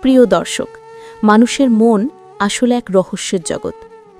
প্রিয় দর্শক, মানুষের মন আসলে এক রহস্যের জগৎ।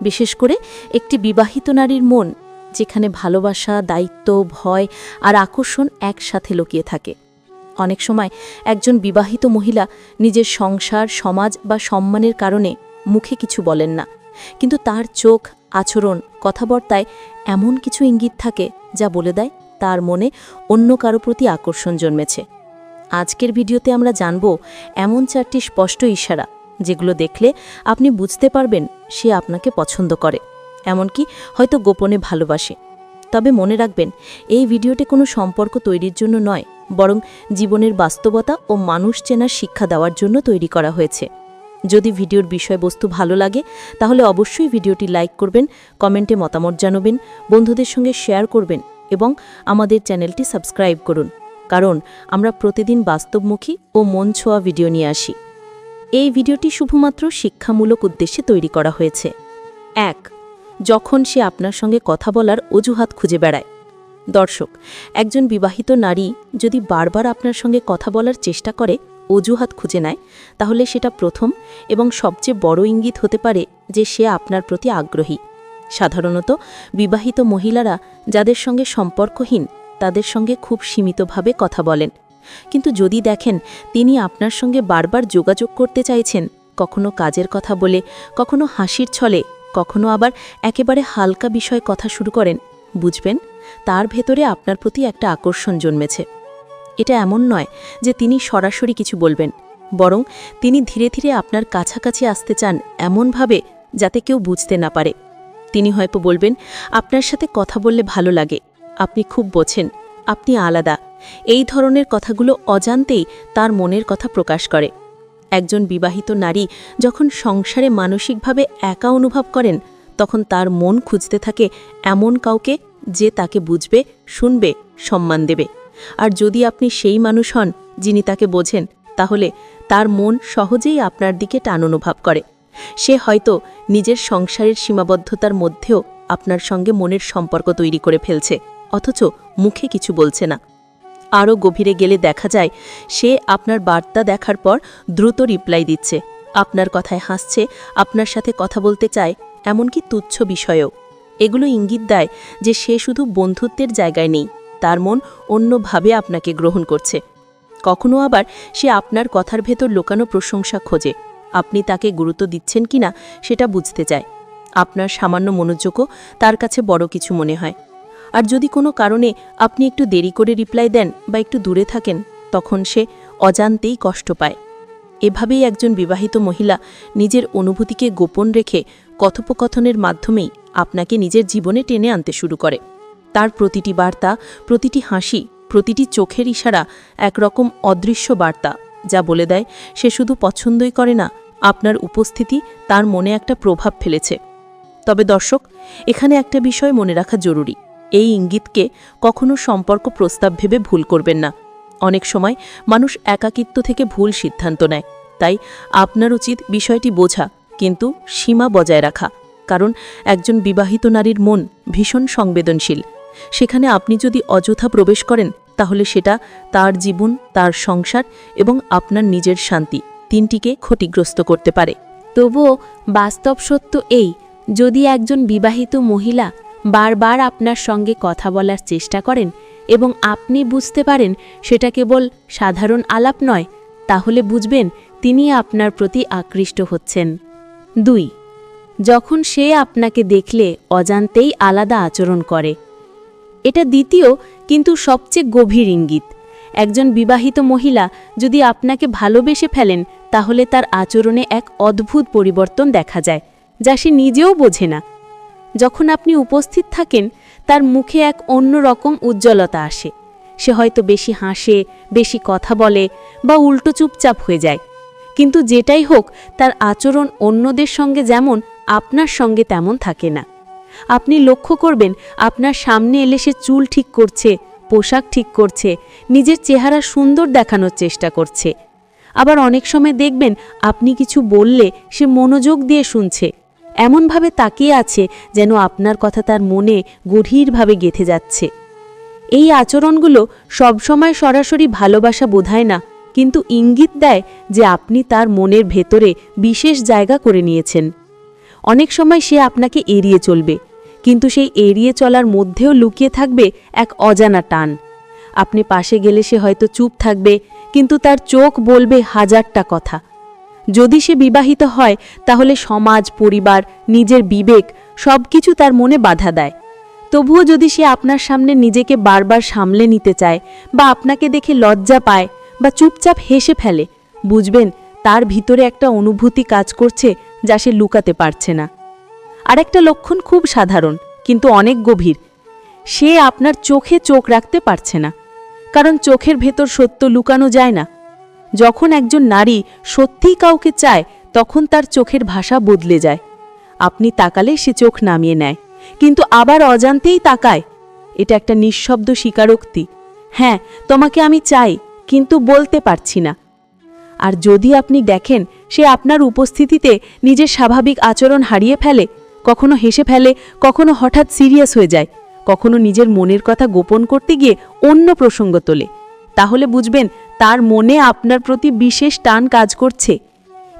বিশেষ করে একটি বিবাহিত নারীর মন, যেখানে ভালোবাসা, দায়িত্ব, ভয় আর আকর্ষণ একসাথে লুকিয়ে থাকে। অনেক সময় একজন বিবাহিত মহিলা নিজের সংসার, সমাজ বা সম্মানের কারণে মুখে কিছু বলেন না। কিন্তু তার চোখ, আচরণ, কথাবার্তায় এমন কিছু ইঙ্গিত থাকে, যা বলে দেয় তার মনে অন্য কারও প্রতি আকর্ষণ জন্মেছে। আজকের ভিডিওতে আমরা জানব এমন চারটি স্পষ্ট ইশারা, যেগুলো দেখলে আপনি বুঝতে পারবেন সে আপনাকে পছন্দ করে, এমনকি হয়তো গোপনে ভালোবাসে। তবে মনে রাখবেন, এই ভিডিওটি কোনো সম্পর্ক তৈরির জন্য নয়, বরং জীবনের বাস্তবতা ও মানুষ চেনার শিক্ষা দেওয়ার জন্য তৈরি করা হয়েছে। যদি ভিডিওর বিষয়বস্তু ভালো লাগে, তাহলে অবশ্যই ভিডিওটি লাইক করবেন, কমেন্টে মতামত জানাবেন, বন্ধুদের সঙ্গে শেয়ার করবেন এবং আমাদের চ্যানেলটি সাবস্ক্রাইব করুন। কারণ আমরা প্রতিদিন বাস্তবমুখী ও মন ছোঁয়া ভিডিও নিয়ে আসি। এই ভিডিওটি শুধুমাত্র শিক্ষামূলক উদ্দেশ্যে তৈরি করা হয়েছে। এক, যখন সে আপনার সঙ্গে কথা বলার অজুহাত খুঁজে বেড়ায়। দর্শক, একজন বিবাহিত নারী যদি বারবার আপনার সঙ্গে কথা বলার চেষ্টা করে, অজুহাত খুঁজে নেয়, তাহলে সেটা প্রথম এবং সবচেয়ে বড় ইঙ্গিত হতে পারে যে সে আপনার প্রতি আগ্রহী। সাধারণত বিবাহিত মহিলারা যাদের সঙ্গে সম্পর্কহীন তাদের সঙ্গে খুব সীমিতভাবে কথা বলেন। কিন্তু যদি দেখেন তিনি আপনার সঙ্গে বারবার যোগাযোগ করতে চাইছেন, কখনো কাজের কথা বলে, কখনো হাসির ছলে, কখনো আবার একেবারে হালকা বিষয় কথা শুরু করেন, বুঝবেন, তার ভেতরে আপনার প্রতি একটা আকর্ষণ জন্মেছে। এটা এমন নয় যে তিনি সরাসরি কিছু বলবেন, বরং তিনি ধীরে ধীরে আপনার কাছাকাছি আসতে চান এমনভাবে যাতে কেউ বুঝতে না পারে। তিনি হয়তো বলবেন, আপনার সাথে কথা বললে ভালো লাগে। আপনি খুব বোঝেন, আপনি আলাদা। এই ধরনের কথাগুলো অজান্তেই তার মনের কথা প্রকাশ করে। একজন বিবাহিত নারী যখন সংসারে মানসিকভাবে একা অনুভব করেন, তখন তার মন খুঁজতে থাকে এমন কাউকে যে তাকে বুঝবে, শুনবে, সম্মান দেবে। আর যদি আপনি সেই মানুষ হন যিনি তাকে বোঝেন, তাহলে তার মন সহজেই আপনার দিকে টান অনুভব করে। সে হয়তো নিজের সংসারের সীমাবদ্ধতার মধ্যেও আপনার সঙ্গে মনের সম্পর্ক তৈরি করে ফেলছে। অথচ মুখে কিছু বলছে না। আরও গভীরে গেলে দেখা যায়, সে আপনার বার্তা দেখার পর দ্রুত রিপ্লাই দিচ্ছে। আপনার কথায় হাসছে, আপনার সাথে কথা বলতে চায়, এমনকি তুচ্ছ বিষয়েও। এগুলো ইঙ্গিত দেয় যে সে শুধু বন্ধুত্বের জায়গায় নেই, তার মন অন্যভাবে আপনাকে গ্রহণ করছে। কখনো আবার সে আপনার কথার ভেতর লোকানো প্রশংসা খোঁজে। আপনি তাকে গুরুত্ব দিচ্ছেন কিনা সেটা বুঝতে চায়। আপনার সামান্য মনোযোগও তার কাছে বড় কিছু মনে হয়। আর যদি কোনো কারণে আপনি একটু দেরি করে রিপ্লাই দেন বা একটু দূরে থাকেন, তখন সে অজান্তেই কষ্ট পায়। এভাবেই একজন বিবাহিত মহিলা নিজের অনুভূতিকে গোপন রেখে কথোপকথনের মাধ্যমেই আপনাকে নিজের জীবনে টেনে আনতে শুরু করে। তার প্রতিটি বার্তা, প্রতিটি হাসি, প্রতিটি চোখের ইশারা একরকম অদৃশ্য বার্তা, যা বলে দেয়, সে শুধু পছন্দই করে না, আপনার উপস্থিতি তার মনে একটা প্রভাব ফেলেছে। তবে দর্শক, এখানে একটা বিষয় মনে রাখা জরুরি। এই ইঙ্গিতকে কখনো সম্পর্ক প্রস্তাব ভেবে ভুল করবেন না। অনেক সময় মানুষ একাকিত্ব থেকে ভুল সিদ্ধান্ত নেয়। তাই আপনার উচিত বিষয়টি বোঝা, কিন্তু সীমা বজায় রাখা। কারণ একজন বিবাহিত নারীর মন ভীষণ সংবেদনশীল। সেখানে আপনি যদি অযথা প্রবেশ করেন, তাহলে সেটা তার জীবন, তার সংসার এবং আপনার নিজের শান্তি তিনটিকে ক্ষতিগ্রস্ত করতে পারে। তবুও বাস্তব সত্য এই, যদি একজন বিবাহিত মহিলা বারবার আপনার সঙ্গে কথা বলার চেষ্টা করেন এবং আপনি বুঝতে পারেন সেটা কেবল সাধারণ আলাপ নয়, তাহলে বুঝবেন তিনি আপনার প্রতি আকৃষ্ট হচ্ছেন। দুই, যখন সে আপনাকে দেখলে অজান্তেই আলাদা আচরণ করে। এটা দ্বিতীয়, কিন্তু সবচেয়ে গভীর ইঙ্গিত। একজন বিবাহিত মহিলা যদি আপনাকে ভালোবেসে ফেলেন, তাহলে তার আচরণে এক অদ্ভুত পরিবর্তন দেখা যায়, যা সে নিজেও বোঝে না। যখন আপনি উপস্থিত থাকেন, তার মুখে এক অন্য রকম উজ্জ্বলতা আসে। সে হয়তো বেশি হাসে, বেশি কথা বলে বা উল্টো চুপচাপ হয়ে যায়। কিন্তু যেটাই হোক, তার আচরণ অন্যদের সঙ্গে যেমন, আপনার সঙ্গে তেমন থাকে না। আপনি লক্ষ্য করবেন, আপনার সামনে এলে সে চুল ঠিক করছে, পোশাক ঠিক করছে, নিজের চেহারা সুন্দর দেখানোর চেষ্টা করছে। আবার অনেক সময় দেখবেন, আপনি কিছু বললে সে মনোযোগ দিয়ে শুনছে। এমনভাবে তাকিয়ে আছে যেন আপনার কথা তার মনে গভীরভাবে গেঁথে যাচ্ছে। এই আচরণগুলো সবসময় সরাসরি ভালোবাসা বোধায় না, কিন্তু ইঙ্গিত দেয় যে আপনি তার মনের ভেতরে বিশেষ জায়গা করে নিয়েছেন। অনেক সময় সে আপনাকে এড়িয়ে চলবে, কিন্তু সেই এড়িয়ে চলার মধ্যেও লুকিয়ে থাকবে এক অজানা টান। আপনি পাশে গেলে সে হয়তো চুপ থাকবে, কিন্তু তার চোখ বলবে হাজারটা কথা। যদি সে বিবাহিত হয়, তাহলে সমাজ, পরিবার, নিজের বিবেক সব কিছু তার মনে বাধা দেয়। তবুও যদি সে আপনার সামনে নিজেকে বারবার সামলে নিতে চায় বা আপনাকে দেখে লজ্জা পায় বা চুপচাপ হেসে ফেলে, বুঝবেন তার ভিতরে একটা অনুভূতি কাজ করছে যা সে লুকাতে পারছে না। আরেকটা লক্ষণ খুব সাধারণ, কিন্তু অনেক গভীর। সে আপনার চোখে চোখ রাখতে পারছে না, কারণ চোখের ভেতর সত্য লুকানো যায় না। যখন একজন নারী সত্যিই কাউকে চায়, তখন তার চোখের ভাষা বদলে যায়। আপনি তাকালে সে চোখ নামিয়ে নেয়, কিন্তু আবার অজান্তেই তাকায়। এটা একটা নিঃশব্দ স্বীকারোক্তি। হ্যাঁ তোমাকে আমি চাই, কিন্তু বলতে পারছি না। আর যদি আপনি দেখেন সে আপনার উপস্থিতিতে নিজের স্বাভাবিক আচরণ হারিয়ে ফেলে, কখনো হেসে ফেলে, কখনো হঠাৎ সিরিয়াস হয়ে যায়, কখনো নিজের মনের কথা গোপন করতে গিয়ে অন্য প্রসঙ্গ তোলে, তাহলে বুঝবেন তার মনে আপনার প্রতি বিশেষ টান কাজ করছে।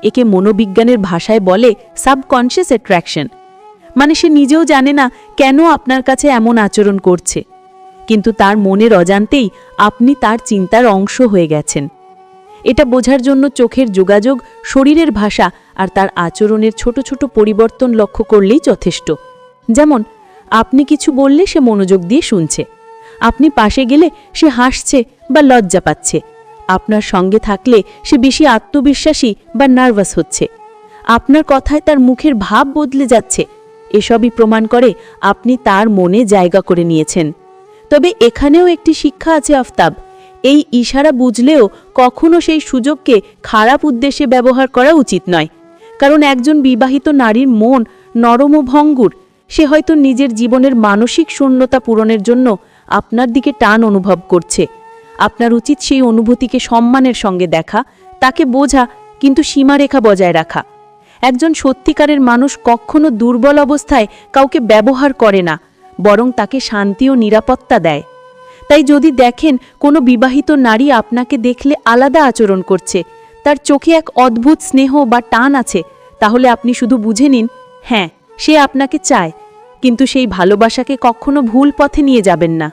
একে মনোবিজ্ঞানের ভাষায় বলে সাবকনশিয়াস অ্যাট্রাকশন মানে সে নিজেও জানে না কেন আপনার কাছে এমন আচরণ করছে। কিন্তু তার মনের অজান্তেই আপনি তার চিন্তার অংশ হয়ে গেছেন। এটা বোঝার জন্য চোখের যোগাযোগ, শরীরের ভাষা আর তার আচরণের ছোট ছোট পরিবর্তন লক্ষ্য করলেই যথেষ্ট। যেমন, আপনি কিছু বললে সে মনোযোগ দিয়ে শুনছে। আপনি পাশে গেলে সে হাসছে বা লজ্জা পাচ্ছে। আপনার সঙ্গে থাকলে সে বেশি আত্মবিশ্বাসী বা নার্ভাস হচ্ছে। আপনার কথায় তার মুখের ভাব বদলে যাচ্ছে। এসবই প্রমাণ করে আপনি তার মনে জায়গা করে নিয়েছেন। তবে এখানেও একটি শিক্ষা আছে আফতাব। এই ইশারা বুঝলেও কখনো সেই সুযোগকে খারাপ উদ্দেশ্যে ব্যবহার করা উচিত নয়। কারণ একজন বিবাহিত নারীর মন নরম ও ভঙ্গুর। সে হয়তো নিজের জীবনের মানসিক শূন্যতা পূরণের জন্য আপনার দিকে টান অনুভব করছে। আপনার উচিত সেই অনুভূতিকে সম্মানের সঙ্গে দেখা, তাকে বোঝা, কিন্তু সীমারেখা বজায় রাখা। একজন সত্যিকারের মানুষ কখনো দুর্বল অবস্থায় কাউকে ব্যবহার করে না, বরং তাকে শান্তি ও নিরাপত্তা দেয়। তাই যদি দেখেন কোনো বিবাহিত নারী আপনাকে দেখলে আলাদা আচরণ করছে, তার চোখে এক অদ্ভুত স্নেহ বা টান আছে, তাহলে আপনি শুধু বুঝে নিন হ্যাঁ সে আপনাকে চায়, কিন্তু সেই ভালোবাসাকে কখনো ভুল পথে নিয়ে যাবেন না।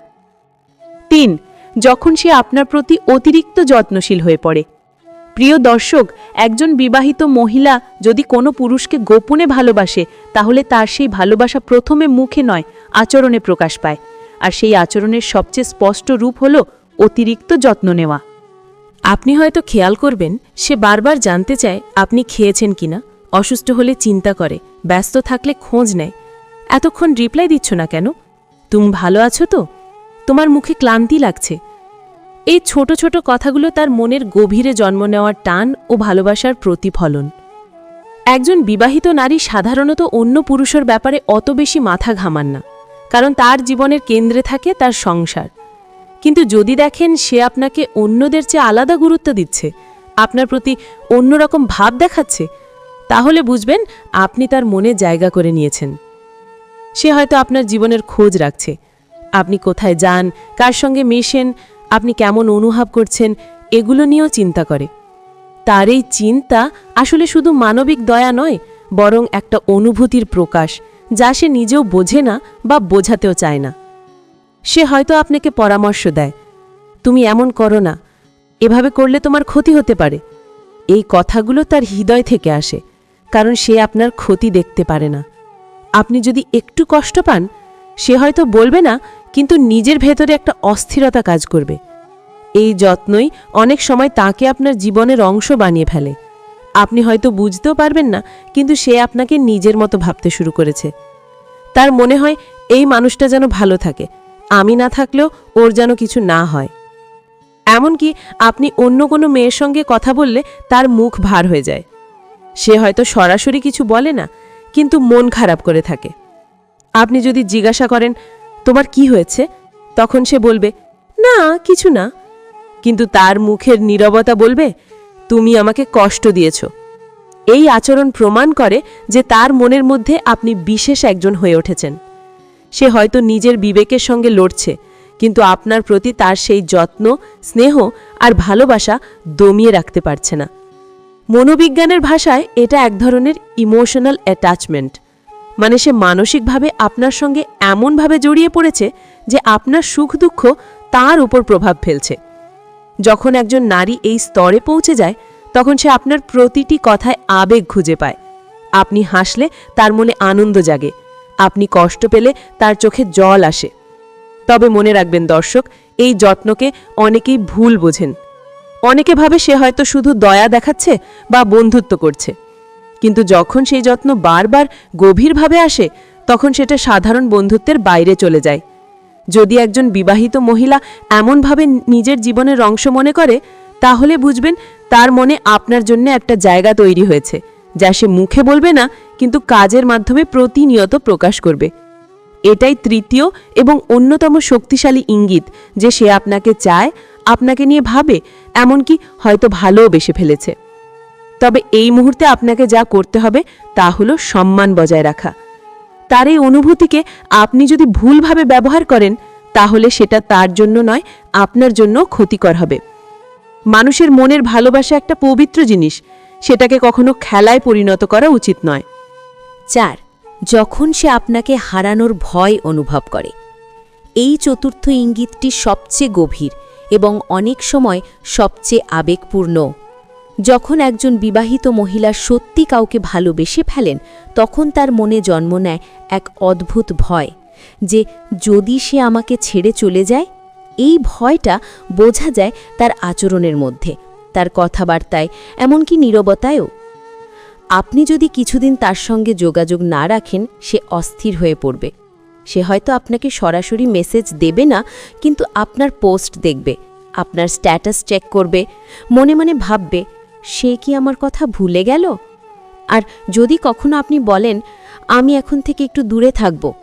তিন যখন সে আপনার প্রতি অতিরিক্ত যত্নশীল হয়ে পড়ে। প্রিয় দর্শক, একজন বিবাহিত মহিলা যদি কোনো পুরুষকে গোপনে ভালোবাসে, তাহলে তার সেই ভালোবাসা প্রথমে মুখে নয়, আচরণে প্রকাশ পায়। আর সেই আচরণের সবচেয়ে স্পষ্ট রূপ হল অতিরিক্ত যত্ন নেওয়া। আপনি হয়তো খেয়াল করবেন, সে বারবার জানতে চায় আপনি খেয়েছেন কিনা, অসুস্থ হলে চিন্তা করে, ব্যস্ত থাকলে খোঁজ নেয়। এতক্ষণ রিপ্লাই দিচ্ছ না কেন? তুমি ভালো আছো তো? তোমার মুখে ক্লান্তি লাগছে। এই ছোট ছোট কথাগুলো তার মনের গভীরে জন্ম নেওয়ার টান ও ভালোবাসার প্রতিফলন। একজন বিবাহিত নারী সাধারণত অন্য পুরুষের ব্যাপারে অত বেশি মাথা ঘামান না, কারণ তার জীবনের কেন্দ্রে থাকে তার সংসার। কিন্তু যদি দেখেন সে আপনাকে অন্যদের চেয়ে আলাদা গুরুত্ব দিচ্ছে, আপনার প্রতি অন্যরকম ভাব দেখাচ্ছে, তাহলে বুঝবেন আপনি তার মনে জায়গা করে নিয়েছেন। সে হয়তো আপনার জীবনের খোঁজ রাখছে আপনি কোথায় যান, কার সঙ্গে মেশেন, আপনি কেমন অনুভব করছেন, এগুলো নিয়েও চিন্তা করে। তার এই চিন্তা আসলে শুধু মানবিক দয়া নয়, বরং একটা অনুভূতির প্রকাশ, যা সে নিজেও বোঝে না বা বোঝাতেও চায় না। সে হয়তো আপনাকে পরামর্শ দেয়, তুমি এমন করো না, এভাবে করলে তোমার ক্ষতি হতে পারে। এই কথাগুলো তার হৃদয় থেকে আসে, কারণ সে আপনার ক্ষতি দেখতে পারে না। আপনি যদি একটু কষ্ট পান, সে হয়তো বলবে না কিন্তু নিজের ভেতরে একটা অস্থিরতা কাজ করবে। এই যত্নই অনেক সময় তাকে আপনার জীবনের অংশ বানিয়ে ফেলে। আপনি হয়তো বুঝতেও পারবেন না, কিন্তু সে আপনাকে নিজের মতো ভাবতে শুরু করেছে। তার মনে হয়, এই মানুষটা যেন ভালো থাকে, আমি না থাকলেও ওর যেন কিছু না হয়। এমনকি আপনি অন্য কোনো মেয়ের সঙ্গে কথা বললে তার মুখ ভার হয়ে যায়। সে হয়তো সরাসরি কিছু বলে না, কিন্তু মন খারাপ করে থাকে। আপনি যদি জিজ্ঞাসা করেন তোমার কি হয়েছে? তখন সে বলবে, না, কিছু না। কিন্তু তার মুখের নীরবতা বলবে, তুমি আমাকে কষ্ট দিয়েছ। এই আচরণ প্রমাণ করে যে তার মনের মধ্যে আপনি বিশেষ একজন হয়ে উঠেছেন। সে হয়তো নিজের বিবেকের সঙ্গে লড়ছে, কিন্তু আপনার প্রতি তার সেই যত্ন, স্নেহ আর ভালোবাসা দমিয়ে রাখতে পারছে না। মনোবিজ্ঞানের ভাষায় এটা এক ধরনের ইমোশনাল অ্যাটাচমেন্ট মানে সে মানসিকভাবে আপনার সঙ্গে এমনভাবে জড়িয়ে পড়েছে যে আপনার সুখ দুঃখ তার উপর প্রভাব ফেলছে। যখন একজন নারী এই স্তরে পৌঁছে যায়, তখন সে আপনার প্রতিটি কথায় আবেগ খুঁজে পায়। আপনি হাসলে তার মনে আনন্দ জাগে। আপনি কষ্ট পেলে তার চোখে জল আসে। তবে মনে রাখবেন দর্শক, এই যত্নকে অনেকেই ভুল বোঝেন। অনেকে ভাবে সে হয়তো শুধু দয়া দেখাচ্ছে বা বন্ধুত্ব করছে। কিন্তু যখন সেই যত্ন বারবার গভীরভাবে আসে, তখন সেটা সাধারণ বন্ধুত্বের বাইরে চলে যায়। যদি একজন বিবাহিত মহিলা এমনভাবে নিজের জীবনের অংশ মনে করে, তাহলে বুঝবেন তার মনে আপনার জন্য একটা জায়গা তৈরি হয়েছে, যা সে মুখে বলবে না, কিন্তু কাজের মাধ্যমে প্রতিনিয়ত প্রকাশ করবে। এটাই তৃতীয় এবং অন্যতম শক্তিশালী ইঙ্গিত যে সে আপনাকে চায়, আপনাকে নিয়ে ভাবে, এমনকি হয়তো ভালোও বেসে ফেলেছে। তবে এই মুহূর্তে আপনাকে যা করতে হবে তা হলো সম্মান বজায় রাখা। তার এই অনুভূতিকে আপনি যদি ভুলভাবে ব্যবহার করেন, তাহলে সেটা তার জন্য নয়, আপনার জন্য ক্ষতিকর হবে। মানুষের মনের ভালোবাসা একটা পবিত্র জিনিস, সেটাকে কখনো খেলায় পরিণত করা উচিত নয়। চার, যখন সে আপনাকে হারানোর ভয় অনুভব করে। এই চতুর্থ ইঙ্গিতটি সবচেয়ে গভীর এবং অনেক সময় সবচেয়ে আবেগপূর্ণ। যখন একজন বিবাহিত মহিলা সত্যি কাউকে ভালোবেসে ফেলেন, তখন তার মনে জন্ম নেয় এক অদ্ভুত ভয় যে যদি সে আমাকে ছেড়ে চলে যায়, এই ভয়টা বোঝা যায় তার আচরণের মধ্যে, তার কথাবার্তায়, এমনকি নীরবতায়ও। আপনি যদি কিছুদিন তার সঙ্গে যোগাযোগ না রাখেন, সে অস্থির হয়ে পড়বে। সে হয়তো আপনাকে সরাসরি মেসেজ দেবে না, কিন্তু আপনার পোস্ট দেখবে, আপনার স্ট্যাটাস চেক করবে, মনে মনে ভাববে সে কি আমার কথা ভুলে গেল? আর যদি কখনো আপনি বলেন, আমি এখন থেকে একটু দূরে থাকব,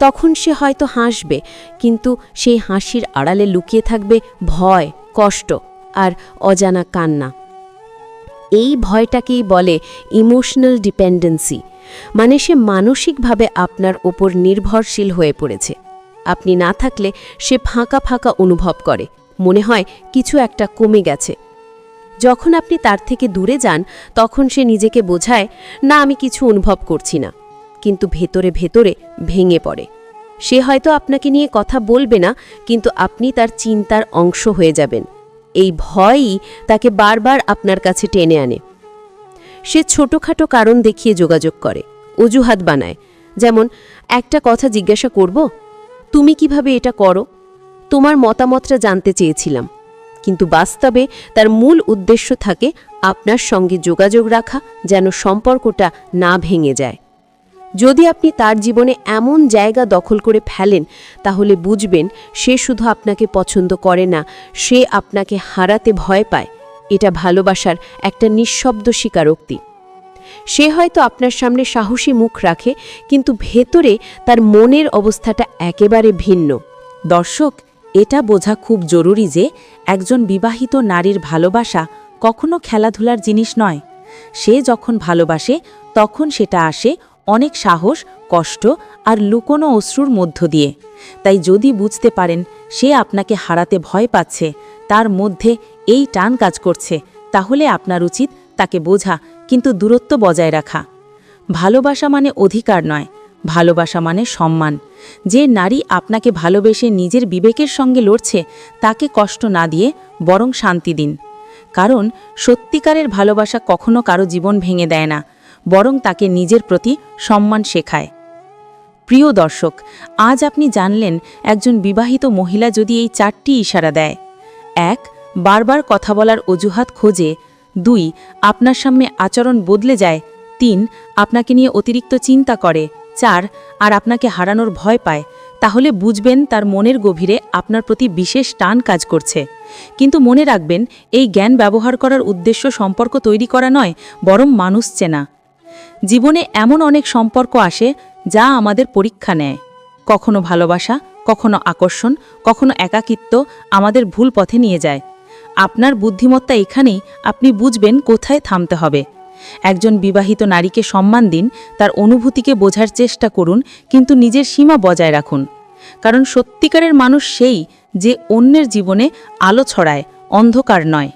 তখন সে হয়তো হাসবে, কিন্তু সেই হাসির আড়ালে লুকিয়ে থাকবে ভয়, কষ্ট আর অজানা কান্না। এই ভয়টাকেই বলে ইমোশনাল ডিপেন্ডেন্সি মানে সে মানসিকভাবে আপনার ওপর নির্ভরশীল হয়ে পড়েছে। আপনি না থাকলে সে ফাঁকা ফাঁকা অনুভব করে। মনে হয় কিছু একটা কমে গেছে। যখন আপনি তার থেকে দূরে যান, তখন সে নিজেকে বোঝায়, না, আমি কিছু অনুভব করছি না। কিন্তু ভেতরে ভেতরে ভেঙে পড়ে। সে হয়তো আপনাকে নিয়ে কথা বলবে না, কিন্তু আপনি তার চিন্তার অংশ হয়ে যাবেন। এই ভয়ই তাকে বারবার আপনার কাছে টেনে আনে। সে ছোটোখাটো কারণ দেখিয়ে যোগাযোগ করে, অজুহাত বানায়, যেমন, একটা কথা জিজ্ঞাসা করব? তুমি কীভাবে এটা করো? তোমার মতামতটা জানতে চেয়েছিলাম। কিন্তু বাস্তবে তার মূল উদ্দেশ্য থাকে আপনার সঙ্গে যোগাযোগ রাখা যেন সম্পর্কটা না ভেঙে যায়। যদি আপনি তার জীবনে এমন জায়গা দখল করে ফেলেন, তাহলে বুঝবেন সে শুধু আপনাকে পছন্দ করে না, সে আপনাকে হারাতে ভয় পায়। এটা ভালোবাসার একটা নিঃশব্দ স্বীকারোক্তি। সে হয়তো আপনার সামনে সাহসী মুখ রাখে, কিন্তু ভেতরে তার মনের অবস্থাটা একেবারে ভিন্ন। দর্শক এটা বোঝা খুব জরুরি যে একজন বিবাহিত নারীর ভালোবাসা কখনো খেলাধুলার জিনিস নয়। সে যখন ভালোবাসে, তখন সেটা আসে অনেক সাহস, কষ্ট আর লুকোনো অশ্রুর মধ্য দিয়ে। তাই যদি বুঝতে পারেন, সে আপনাকে হারাতে ভয় পাচ্ছে, তার মধ্যে এই টান কাজ করছে, তাহলে আপনার উচিত তাকে বোঝা, কিন্তু দূরত্ব বজায় রাখা। ভালোবাসা মানে অধিকার নয় ভালোবাসা মানে সম্মান। যে নারী আপনাকে ভালোবেসে নিজের বিবেকের সঙ্গে লড়ছে, তাকে কষ্ট না দিয়ে বরং শান্তি দিন। কারণ সত্যিকারের ভালোবাসা কখনো কারও জীবন ভেঙে দেয় না, বরং তাকে নিজের প্রতি সম্মান শেখায়। প্রিয় দর্শক, আজ আপনি জানলেন একজন বিবাহিত মহিলা যদি এই চারটি ইশারা দেয়। এক, বারবার কথা বলার অজুহাত খোঁজে। দুই, আপনার সামনে আচরণ বদলে যায়। তিন, আপনাকে নিয়ে অতিরিক্ত চিন্তা করে। চার আর আপনাকে হারানোর ভয় পায়, তাহলে বুঝবেন তার মনের গভীরে আপনার প্রতি বিশেষ টান কাজ করছে। কিন্তু মনে রাখবেন, এই জ্ঞান ব্যবহার করার উদ্দেশ্য সম্পর্ক তৈরি করা নয়, বরং মানুষ চেনা। জীবনে এমন অনেক সম্পর্ক আসে যা আমাদের পরীক্ষা নেয়। কখনো ভালোবাসা, কখনো আকর্ষণ, কখনো একাকিত্ব আমাদের ভুল পথে নিয়ে যায়। আপনার বুদ্ধিমত্তা এখানেই আপনি বুঝবেন কোথায় থামতে হবে। একজন বিবাহিত নারীকে সম্মান দিন, তার অনুভূতিকে বোঝার চেষ্টা করুন, কিন্তু নিজের সীমা বজায় রাখুন। কারণ সত্যিকারের মানুষ সেই যে অন্যের জীবনে আলো ছড়ায়, অন্ধকার নয়।